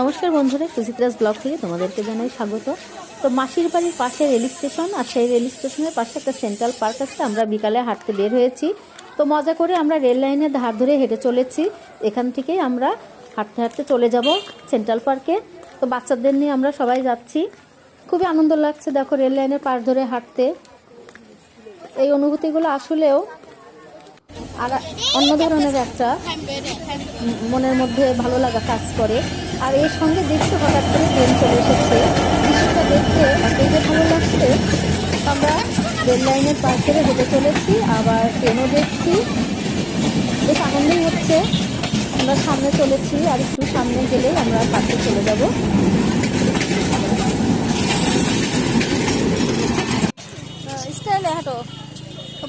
নমস্কার বন্ধুরা সুচিত্রাস ব্লগ থেকে তোমাদেরকে জানাই স্বাগত। তো মাসির বাড়ির পাশে রেল স্টেশন, আর সেই রেল স্টেশনের পাশে একটা সেন্ট্রাল পার্ক আছে, আমরা বিকালে হাঁটতে বের হয়েছি। তো মজা করে আমরা রেল লাইনের ধার ধরে হেঁটে চলেছি। এখান থেকেই আমরা হাঁটতে হাঁটতে চলে যাব সেন্ট্রাল পার্কে। তো বাচ্চাদের নিয়ে আমরা সবাই যাচ্ছি। খুবই আনন্দ লাগছে, দেখো রেল লাইনের পাশ ধরে হাঁটতে। এই অনুভূতিগুলো আসলেও আর অন্য ধরনের একটা মনের মধ্যে ভালো লাগা কাজ করে। আর এর সঙ্গে দেখতে হঠাৎ করে ট্রেন চলে এসেছে। দৃশ্যটা দেখতে এতই যে ভালো লাগছে, আমরা রেল লাইনের পাশ ধরে হেঁটে চলেছি, আবার ট্রেনও দেখছি। বেশ আনন্দই হচ্ছে। আমরা সামনে চলেছি, আর একটু সামনে গেলেই আমরা পাশে চলে যাব।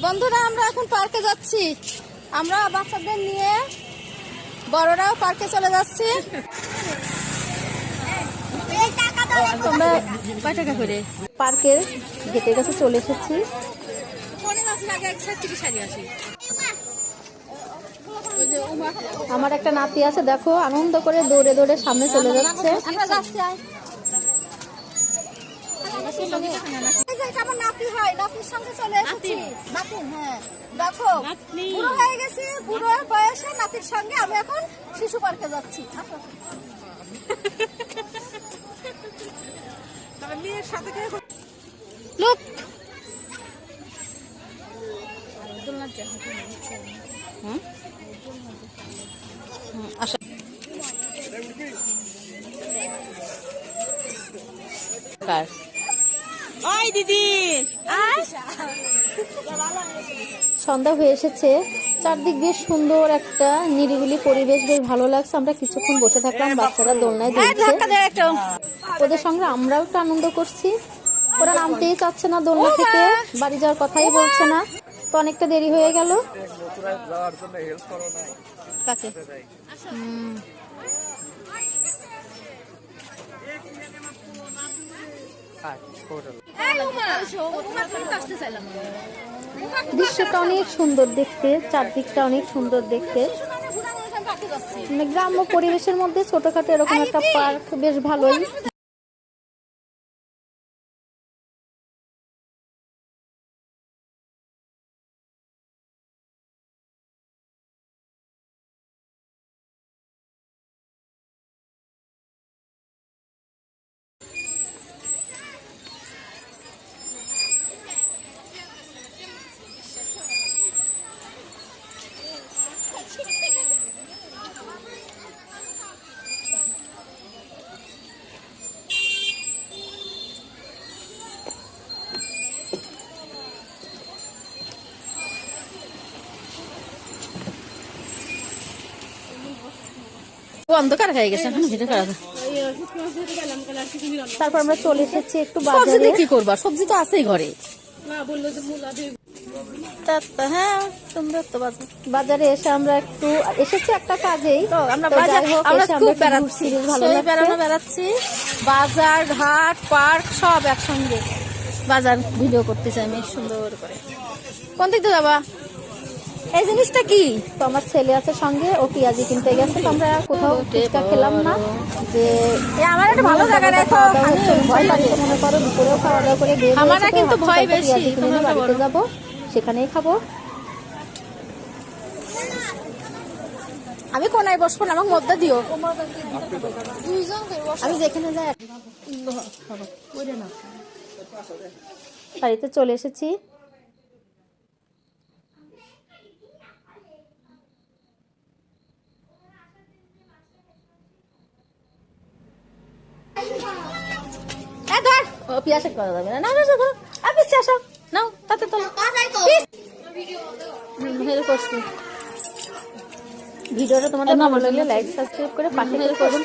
বন্ধুরা, আমরা এখন পার্কে যাচ্ছি। আমরা বাচ্চাদের নিয়ে বড়রাও পার্কে চলে যাচ্ছে। তোমরা কয় টাকা করে? পার্কের গেটের কাছে চলে এসেছি। আমার একটা নাতি আছে দেখো আনন্দ করে দৌড়ে দৌড়ে সামনে চলে যাচ্ছে। আমরা নাতি হয় নাতির সঙ্গে চলে এসেছি। নাতিন হ্যাঁ। দেখো বুড়ো হয়ে গেছি বুড়ো বয়সে নাতির সঙ্গে আমি এখন শিশু পার্কে যাচ্ছি। আসো। কার? ওই দিদি। সন্ধ্যা হয়ে এসেছে। চারদিক বেশ সুন্দর একটা নিরিবিলি পরিবেশ বেশ ভালো লাগছে। আমরা কিছুক্ষণ বসে থাকলাম বাচ্চারা দোলনায় দুলছে ধাক্কা দে একটু ওদের সঙ্গে আমরাও একটু আনন্দ করছি। ওরা নামতেই চাচ্ছে না দোলনা থেকে। বাড়ি যাওয়ার কথাই বলছে না। তো অনেকটা দেরি হয়ে গেল। কাকে হুম। দৃশ্যটা অনেক সুন্দর দেখতে চারদিকটা অনেক সুন্দর দেখতে। মানে গ্রাম্য পরিবেশের মধ্যে ছোটখাটো এরকম একটা পার্ক বেশ ভালোই। অন্ধকার হয়ে গেছে। এখন ভিডিও করা যায়। তারপর আমরা চলে এসেছি একটু সবজি বাজারে কি করবা? সবজি তো আছেই ঘরে। হ্যাঁ সুন্দর তো বাজারে এসে আমরা একটু এসেছি একটা কাজেই। আমরা বাজার আমরা খুব বেড়াচ্ছি। বেড়ানো বেড়াচ্ছি। বাজার ঘাট পার্ক সব একসঙ্গে। বাজার ভিডিও করতে চাই আমি সুন্দর করে। কোন দিক দিয়ে যাবা? এই জিনিসটা কি? তো আমার ছেলে আছে সঙ্গে ও পেঁয়াজি কিনতে গেছে তো আমরা কোথাও ফুচকা খেলাম না। যে আমার একটা ভালো জায়গা ভয় মনে করো দুপুরেও খাওয়া দাওয়া করে বের আমার কিন্তু ভয় বেশি, কিনে বাড়িতে যাব সেখানেই খাব। আমি কোনায় বসবো না আমাকে মধ্যে দিও। আমি যেখানে যাই বাড়িতে চলে এসেছি এ ধর ও পিয়াসে করা যাবে না না না আসো নাও তাতে তো ভিডিওটা তোমাদের ভালো লাগলে লাইক সাবস্ক্রাইব করে পাশে করবেন